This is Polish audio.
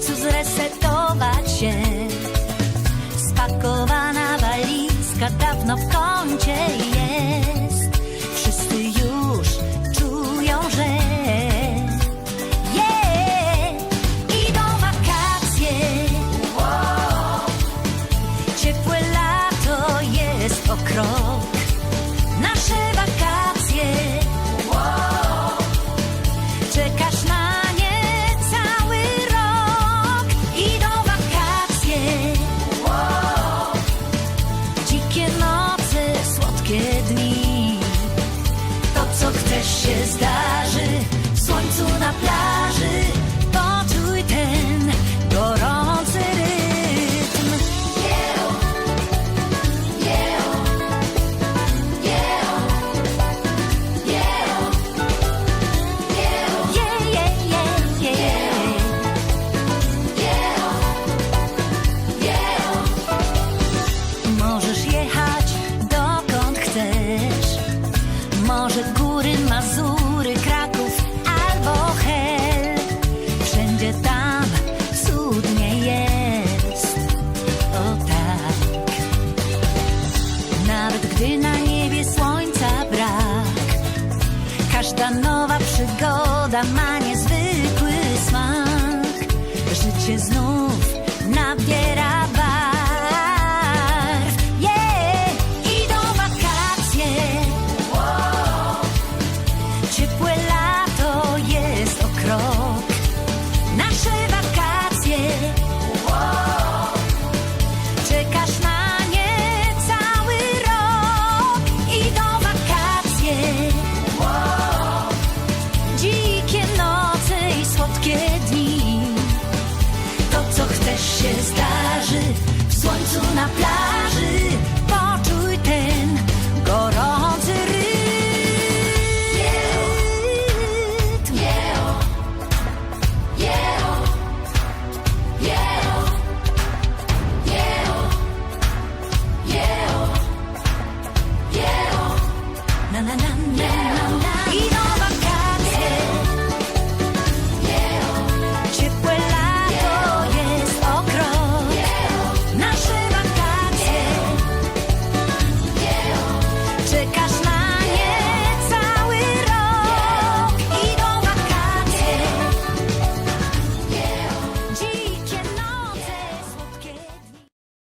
końcu zresetować się. Spakowana walizka dawno w kącie też się góry, Mazury, Kraków albo Hel. Wszędzie tam cudnie jest. O tak. Nawet gdy na niebie słońca brak. Każda nowa przygoda ma niezwykły smak. Życie znów nabiera. na na na.